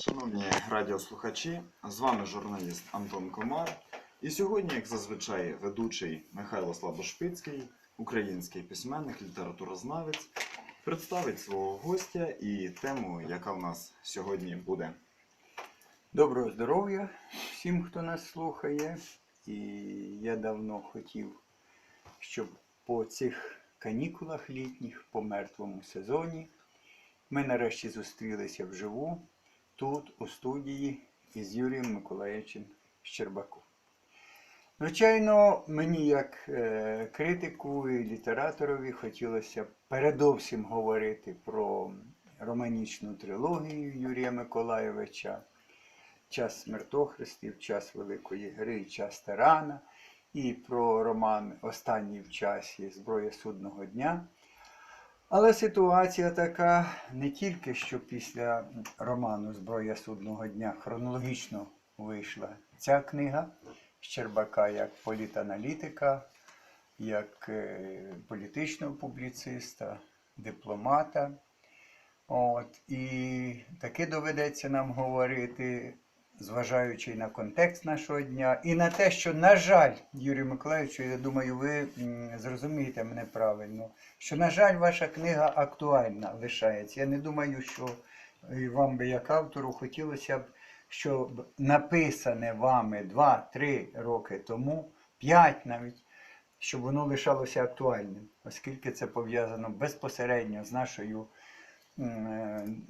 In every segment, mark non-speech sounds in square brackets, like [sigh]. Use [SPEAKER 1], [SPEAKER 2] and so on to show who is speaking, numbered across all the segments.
[SPEAKER 1] Шановні радіослухачі, з вами журналіст Антон Комар. І сьогодні, як зазвичай, ведучий Михайло Слабошпицький, український письменник, літературознавець, представить свого гостя і тему, яка в нас сьогодні буде.
[SPEAKER 2] Доброго здоров'я всім, хто нас слухає. І я давно хотів, щоб по цих канікулах літніх, по мертвому сезоні, ми нарешті зустрілися вживу тут, у студії із Юрієм Миколаївичем Щербаком. Звичайно, мені як е, критику і літераторові хотілося передовсім говорити про романічну трилогію Юрія Миколаєвича час смертохрестів, час Великої Гри, час Тарана, і про роман Останній в часі Зброя судного дня. Але ситуація така не тільки, що після роману Зброя судного дня хронологічно вийшла ця книга Щербака як політаналітика, як е, політичного публіциста, дипломата. От, і таки доведеться нам говорити, зважаючи на контекст нашого дня, і на те, що, на жаль, Юрій Миколаївич, я думаю, ви зрозумієте мене правильно, що, на жаль, ваша книга актуальна лишається. Я не думаю, що вам би як автору хотілося б, щоб написане вами 2-3 роки тому, 5 навіть, щоб воно лишалося актуальним, оскільки це пов'язано безпосередньо з нашою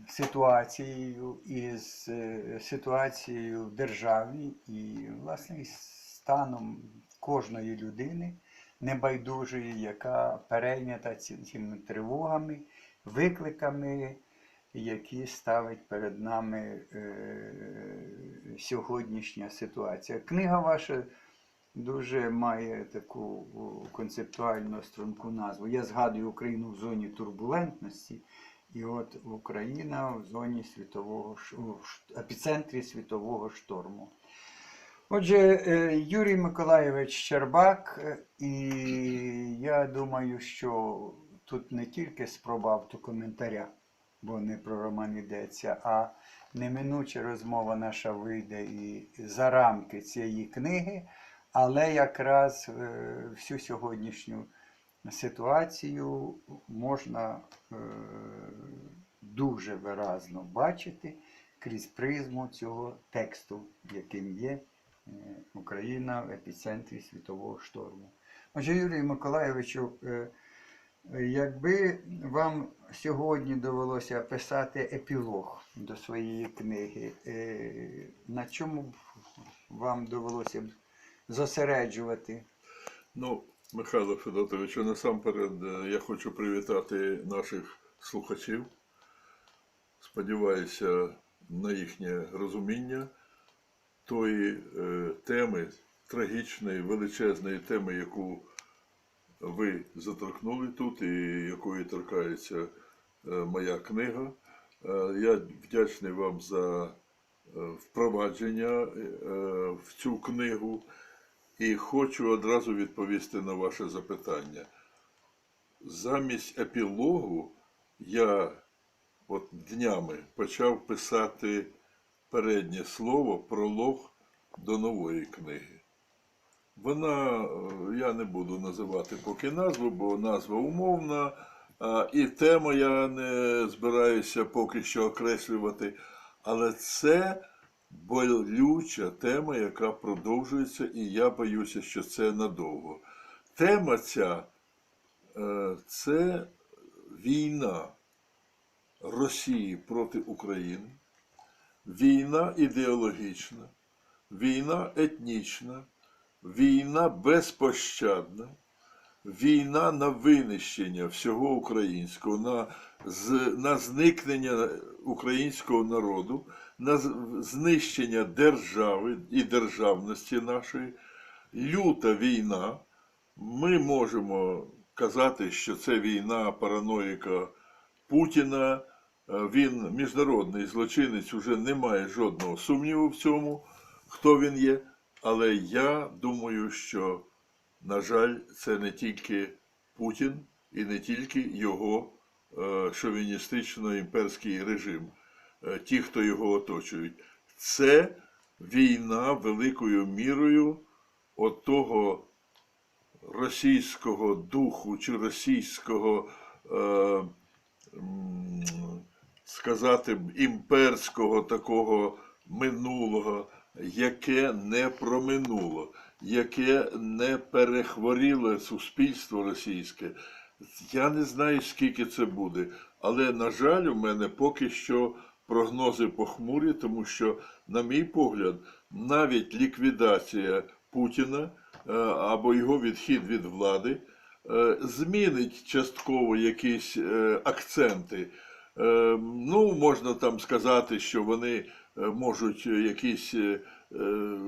[SPEAKER 2] ситуацією із е, ситуацією в державі і, власне, із станом кожної людини небайдужої, яка перейнята цими тривогами, викликами, які ставить перед нами е, сьогоднішня ситуація. Книга ваша дуже має таку о, концептуально струнку назву. Я згадую Україну в зоні турбулентності. І от Україна в зоні світового у епіцентрі світового шторму. Отже, е, Юрій Миколайович Щербак, е, і я думаю, що тут не тільки спроба автокоментаря, бо не про роман йдеться, а неминуче розмова наша вийде і за рамки цієї книги, але якраз е, всю сьогоднішню ситуацію можна е, дуже виразно бачити крізь призму цього тексту, яким є е, Україна в епіцентрі світового шторму. Отже, Юрію Миколайовичу, е, якби вам сьогодні довелося писати епілог до своєї книги, на чому б вам довелося б зосереджувати?
[SPEAKER 3] Ну, Михайло Федотовичу, насамперед е, я хочу привітати наших слухачів. Сподіваюся на їхнє розуміння тої е, теми, трагічної, величезної теми, яку ви заторкнули тут, і якої торкається е, моя книга. Я вдячний вам за впровадження в цю книгу. І хочу одразу відповісти на ваше запитання. Замість епілогу я от днями почав писати переднє слово, пролог до нової книги. Вона, е, я не буду називати поки назву, бо назва умовна, і тему я не збираюся поки що окреслювати. Але це болюча тема, яка продовжується, і я боюся, що це надовго. Тема ця е, це війна Росії проти України, війна ідеологічна, війна етнічна, війна безпощадна, війна на винищення всього українського, на, на зникнення українського народу, на знищення держави і державності нашої, люта війна. Ми можемо казати, що це війна параноїка Путіна. Е, Він міжнародний злочинець, уже немає жодного сумніву в цьому, хто він є. Але я думаю, що, на жаль, це не тільки Путін і не тільки його е, шовіністично-імперський режим. е, ті, хто його оточують. Це війна великою мірою от того російського духу чи російського, е, сказати імперського такого минулого, яке не проминуло, яке не перехворіло суспільство російське. Я не знаю, скільки це буде, але, на жаль, у мене поки що прогнози похмурі, тому що, на мій погляд, навіть ліквідація Путіна е, або його відхід від влади е, змінить частково якісь е, акценти. Ну, можна там сказати, що вони можуть якісь е, е,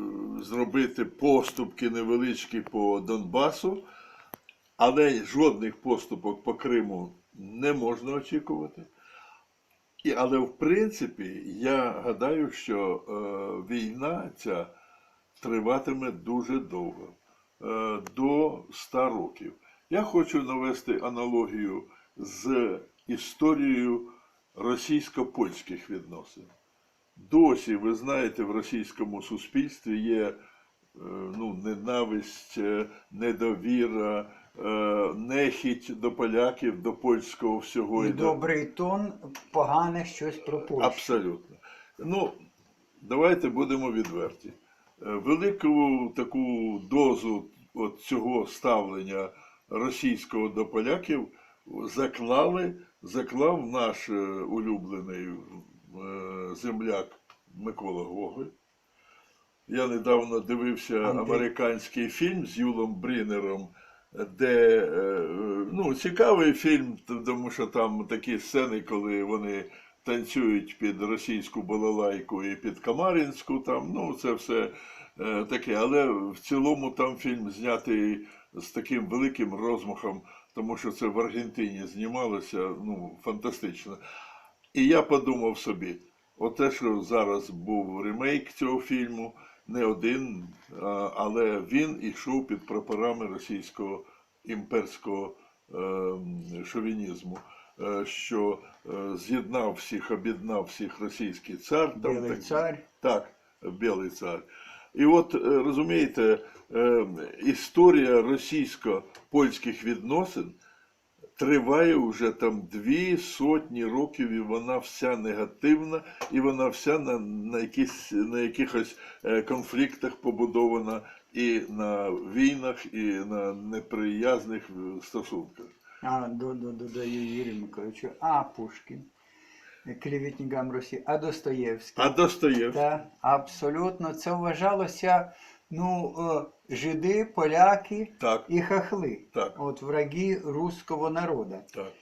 [SPEAKER 3] зробити поступки невеличкі по Донбасу, але жодних поступок по Криму не можна очікувати. І, але в принципі, я гадаю, що е, війна ця триватиме дуже довго, е, до 100 років. Я хочу навести аналогію з історією російсько-польських відносин. Досі, ви знаєте, в російському суспільстві є е, ну, ненависть, е, недовіра, е, нехіть до поляків, до польського всього.
[SPEAKER 2] І добрий тон, погане щось про Польщу.
[SPEAKER 3] Абсолютно. Ну, давайте будемо відверті. Велику таку дозу от цього ставлення російського до поляків заклали, заклав наш улюблений земляк Микола Гоголь. Я недавно дивився американський фільм з Юлом Брінером, де е, ну, цікавий фільм, тому що там такі сцени, коли вони танцюють під російську балалайку і під Камарінську, там, ну, це все е, таке. Але в цілому там фільм знятий з таким великим розмахом, тому що це в Аргентині знімалося, ну, фантастично. І я подумав собі, оте, що зараз був ремейк цього фільму, не один, але він йшов під прапорами російського імперського е, шовінізму, е, що е, з'єднав всіх, об'єднав всіх російський цар. там
[SPEAKER 2] Білий
[SPEAKER 3] так-
[SPEAKER 2] цар.
[SPEAKER 3] так, білий цар. І от е, розумієте, е, історія російсько-польських відносин триває вже там дві сотні років, і вона вся негативна, і вона вся на, на, якісь, на якихось е, конфліктах побудована і на війнах, і на неприязних е, стосунках.
[SPEAKER 2] А, до, до, додаю Юрію Миколаївичу, а Пушкін, клеветникам Росії, а Достоєвський.
[SPEAKER 3] А Достоєвський?
[SPEAKER 2] Так, абсолютно. Це вважалося ну, е, жиди, поляки
[SPEAKER 3] Так,
[SPEAKER 2] і хахли.
[SPEAKER 3] так,
[SPEAKER 2] От враги руського народу.
[SPEAKER 3] так.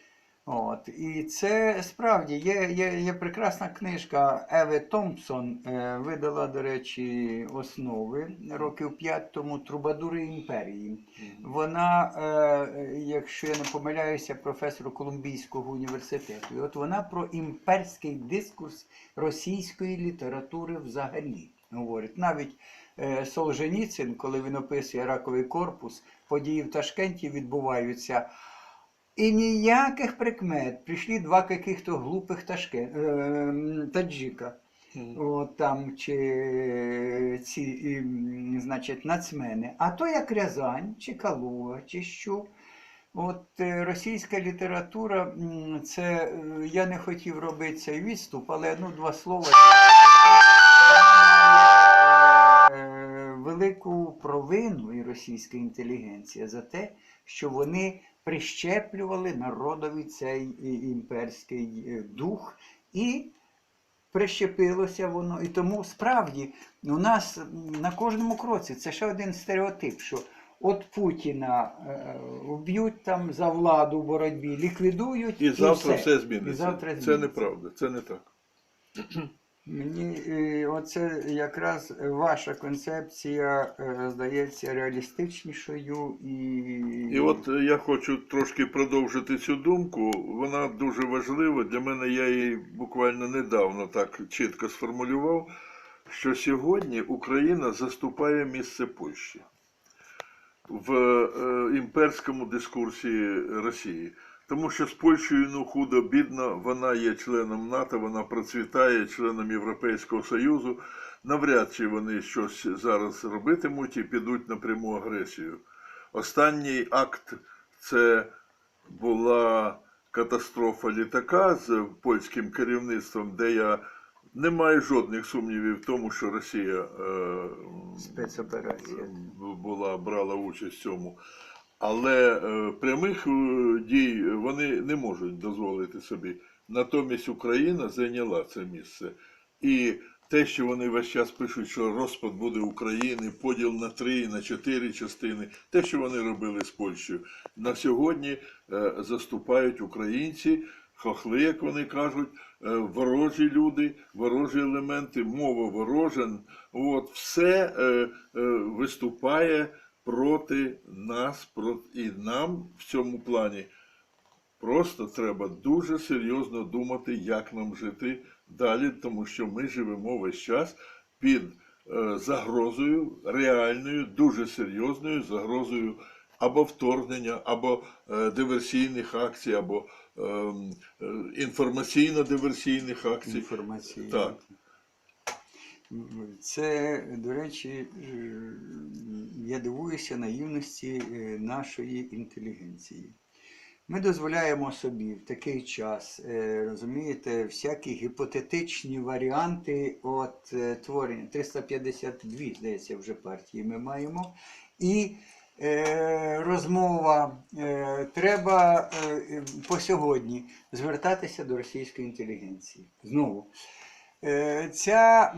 [SPEAKER 2] От. І це справді є, є, є прекрасна книжка Еви Томпсон, е, видала, до речі, основи років п'ять тому Трубадури імперії. Вона, е, якщо я не помиляюся, професор Колумбійського університету. І от вона про імперський дискурс російської літератури взагалі говорить. Навіть Солженіцин, коли він описує раковий корпус, події в Ташкенті відбуваються. І ніяких прикмет. Прийшли два каких-то глупих ташке, е, таджика. От там чи ці, і, значить, нацмени. А то як Рязань, чи Калуга, чи що. От е, російська література, це е, я не хотів робити цей відступ, але ну, два слова. Велику провину і російська інтелігенція за те, що вони прищеплювали народові цей імперський е, дух і прищепилося воно. І тому справді у нас на кожному кроці це ще один стереотип, що от Путіна е, вб'ють там за владу в боротьбі, ліквідують.
[SPEAKER 3] І завтра все,
[SPEAKER 2] все
[SPEAKER 3] зміниться.
[SPEAKER 2] І завтра
[SPEAKER 3] Це неправда, це не так.
[SPEAKER 2] Мені е, оце якраз ваша концепція е, здається реалістичнішою і.
[SPEAKER 3] І от я хочу трошки продовжити цю думку. Вона дуже важлива. Для мене я її буквально недавно так чітко сформулював, що сьогодні Україна заступає місце Польщі в е, імперському дискурсі Росії. Тому що з Польщею ну худо бідно, вона є членом НАТО, вона процвітає членом Європейського Союзу. Навряд чи вони щось зараз робитимуть і підуть на пряму агресію. Останній акт це була катастрофа літака з польським керівництвом, де я не маю жодних сумнівів в тому, що Росія е,
[SPEAKER 2] Спецоперація.
[SPEAKER 3] була брала участь в цьому. Але е, прямих е, дій вони не можуть дозволити собі. Натомість Україна зайняла це місце. І те, що вони весь час пишуть, що розпад буде України, поділ на три, на чотири частини, те, що вони робили з Польщею, на сьогодні е, заступають українці, хохли, як вони кажуть, ворожі люди, ворожі елементи, мова ворожа. От все виступає проти нас, проти, і нам в цьому плані просто треба дуже серйозно думати, як нам жити далі, тому що ми живемо весь час під е, загрозою, реальною, дуже серйозною загрозою або вторгнення, або е, диверсійних акцій, або ем, е, інформаційно-диверсійних акцій.
[SPEAKER 2] Інформаційно.
[SPEAKER 3] Так.
[SPEAKER 2] Це, до речі, е, я дивуюся наївності е, нашої інтелігенції. Ми дозволяємо собі в такий час, е, розумієте, всякі гіпотетичні варіанти от творення. 352, здається, вже партії ми маємо. І розмова треба по сьогодні звертатися до російської інтелігенції. Знову. Е, Ця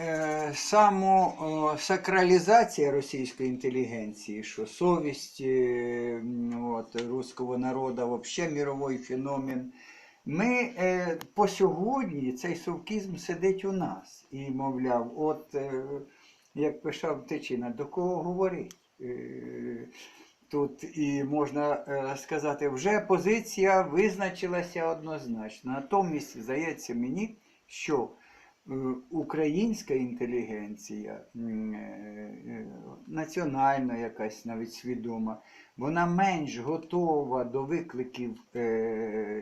[SPEAKER 2] е, самосакралізація російської інтелігенції, що совість е, от, руського народу, взагалі міровий феномен. Ми по сьогодні цей совкізм сидить у нас і, мовляв, от як писав Тичина, до кого говорить? Тут і можна сказати, вже позиція визначилася однозначно. Натомість, здається мені, що е, українська інтелігенція, е, е, національна якась навіть свідома, вона менш готова до викликів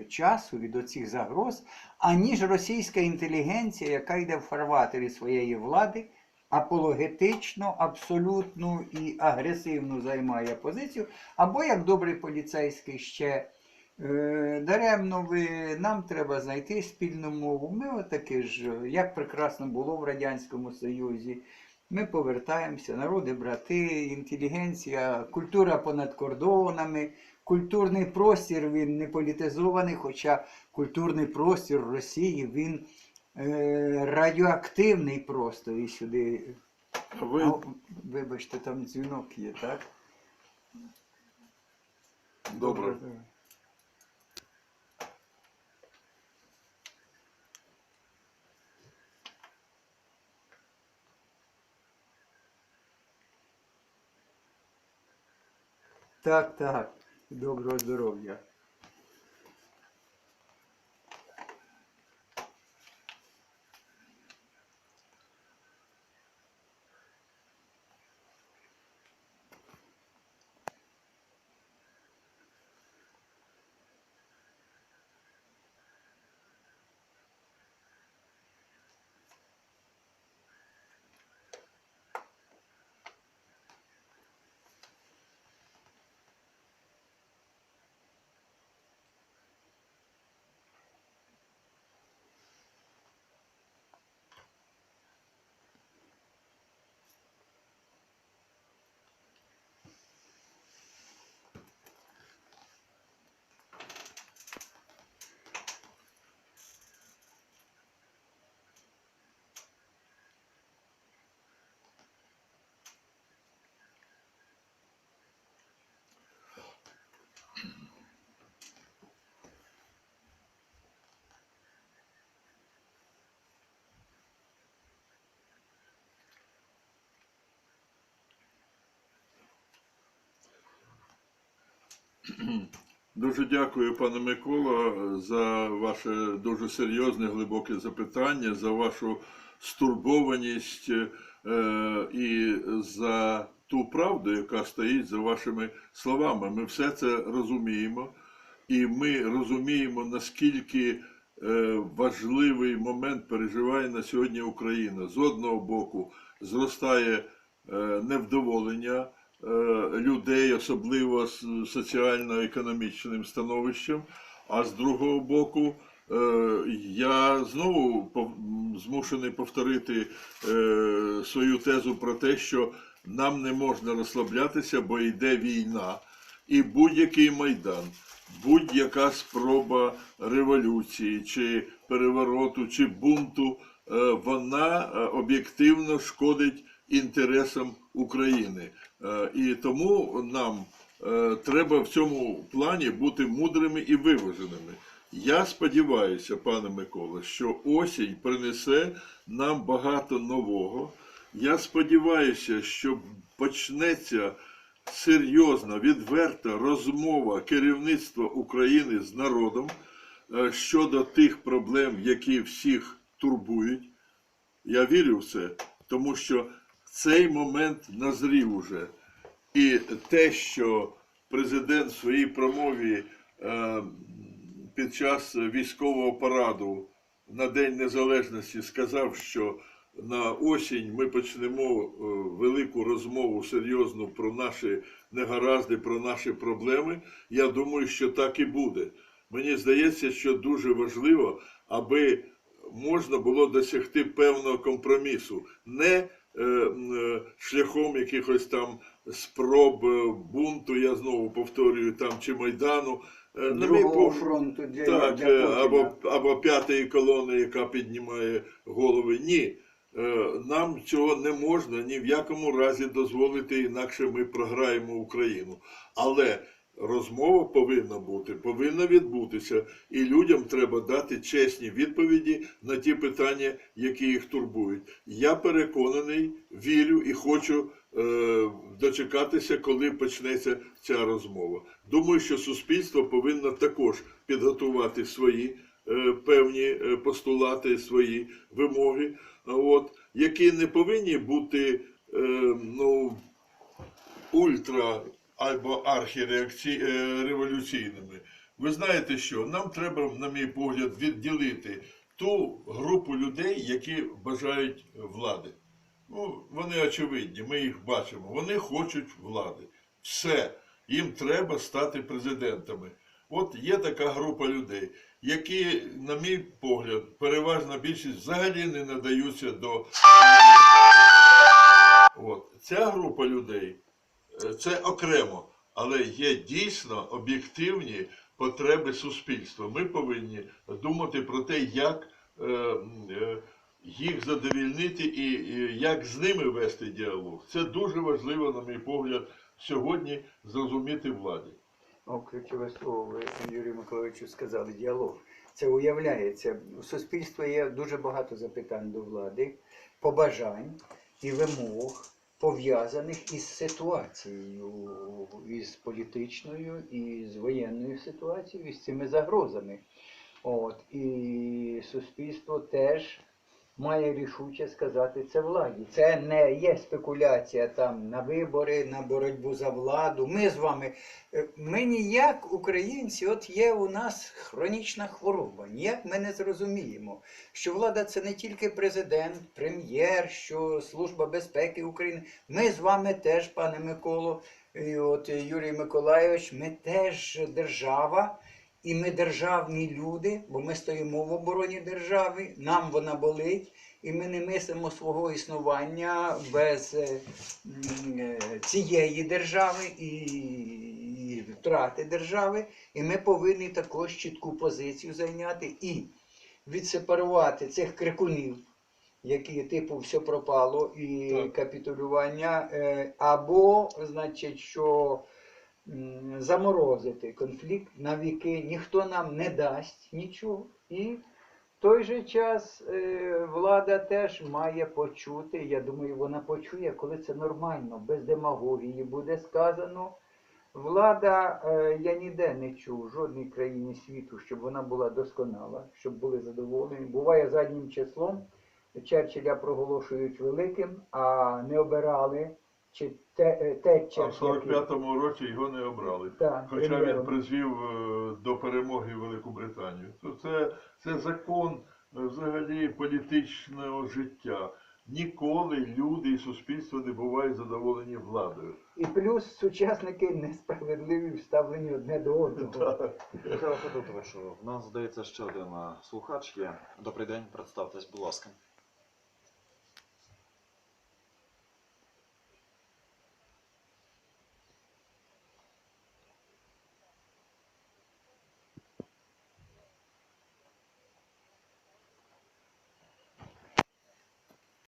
[SPEAKER 2] часу і до цих загроз, аніж російська інтелігенція, яка йде в фарватері своєї влади, апологетично, абсолютну і агресивну займає позицію, або як добрий поліцейський ще Даремно ви, нам треба знайти спільну мову. Ми отаки ж, як прекрасно було в Радянському Союзі. Ми повертаємося, народи, брати, інтелігенція, культура понад кордонами, культурний простір він не політизований, хоча культурний простір Росії він е, радіоактивний просто і сюди.
[SPEAKER 3] Ви
[SPEAKER 2] А, вибачте, там дзвінок є, так?
[SPEAKER 3] добре.
[SPEAKER 2] Так, так. Доброго здоров'я.
[SPEAKER 3] Дуже дякую, пане Микола, за ваше дуже серйозне, глибоке запитання, за вашу стурбованість е, і за ту правду, яка стоїть за вашими словами. Ми все це розуміємо. і ми розуміємо, наскільки е, важливий момент переживає на сьогодні Україна. З одного боку, зростає е, невдоволення людей, особливо з соціально-економічним становищем, а з другого боку, е, я знову змушений повторити е, свою тезу про те, що нам не можна розслаблятися, бо йде війна, і будь-який майдан, будь-яка спроба революції, чи перевороту, чи бунту, е, вона е, об'єктивно шкодить інтересам України. Е, І тому нам е, треба в цьому плані бути мудрими і виваженими. Я сподіваюся, пане Микола, що осінь принесе нам багато нового. Я сподіваюся, що почнеться серйозна, відверта розмова керівництва України з народом е, щодо тих проблем, які всіх турбують. Я вірю в це, тому що цей момент назрів уже. І те, що президент в своїй промові е, під час військового параду на День Незалежності сказав, що на осінь ми почнемо е, велику розмову серйозну про наші негаразди, про наші проблеми. Я думаю, що так і буде. Мені здається, що дуже важливо, аби можна було досягти певного компромісу, не шляхом якихось там спроб е, бунту, я знову повторюю, там чи майдану. Е, на мій
[SPEAKER 2] фронту
[SPEAKER 3] так, е, або, або п'ятої колони, яка піднімає голови. Ні. Е, Нам цього не можна ні в якому разі дозволити, інакше ми програємо Україну. Але розмова повинна бути, повинна відбутися, і людям треба дати чесні відповіді на ті питання, які їх турбують. Я переконаний, вірю і хочу е, дочекатися, коли почнеться ця розмова. Думаю, що суспільство повинно також підготувати свої е, певні е, постулати, свої вимоги, от, які не повинні бути е, ну, ультра або архіреволюційними. Ви знаєте що? Нам треба, на мій погляд, відділити ту групу людей, які бажають влади. Ну, вони очевидні, ми їх бачимо. Вони хочуть влади. Все, їм треба стати президентами. От є така група людей, які, на мій погляд, переважна більшість взагалі не надаються до. От. Ця група людей е, це окремо, але є дійсно об'єктивні потреби суспільства. Ми повинні думати про те, як е, е, їх задовільнити і як з ними вести діалог. Це дуже важливо, на мій погляд, сьогодні зрозуміти владі.
[SPEAKER 2] О, ключове слово ви Юрію Миколаївичу сказали діалог. Це уявляється. У суспільства є дуже багато запитань до влади, побажань і вимог, пов'язаних із ситуацією, із політичною, і з воєнною ситуацією, і з цими загрозами. От, і суспільство теж має рішуче сказати це владі. Це не є спекуляція там на вибори, на боротьбу за владу. Ми з вами, е, ми ніяк, українці, от є у нас хронічна хвороба. Ніяк ми не зрозуміємо, що влада це не тільки президент, прем'єр, що Служба безпеки України. Ми з вами теж, пане Миколо, і от Юрій Миколайович, ми теж держава. І ми державні люди, бо ми стоїмо в обороні держави, нам вона болить, і ми не мислимо свого існування без е, е, цієї держави і, втрати держави. І ми повинні також чітку позицію зайняти і відсепарувати цих крикунів, які типу все пропало, і капітулювання, е, або, значить, що заморозити конфлікт на віки, ніхто нам не дасть нічого. І в той же час е, влада теж має почути, я думаю, вона почує, коли це нормально, без демагогії буде сказано. Влада, е, я ніде не чув в жодній країні світу, щоб вона була досконала, щоб були задоволені. Буває заднім числом. Черчилля проголошують великим, а не обирали чи те, е, Тетчер.
[SPEAKER 3] А в 45-му році його не обрали.
[SPEAKER 2] Так,
[SPEAKER 3] Хоча він призвів е, до перемоги Велику Британію. То це, це закон е, взагалі політичного життя. Ніколи люди і суспільство не бувають задоволені владою.
[SPEAKER 2] І плюс сучасники несправедливі вставлені одне до одного. [laughs]
[SPEAKER 1] Михайло Федотовичу, в нас здається ще один слухач є. Добрий день, представтесь, будь ласка.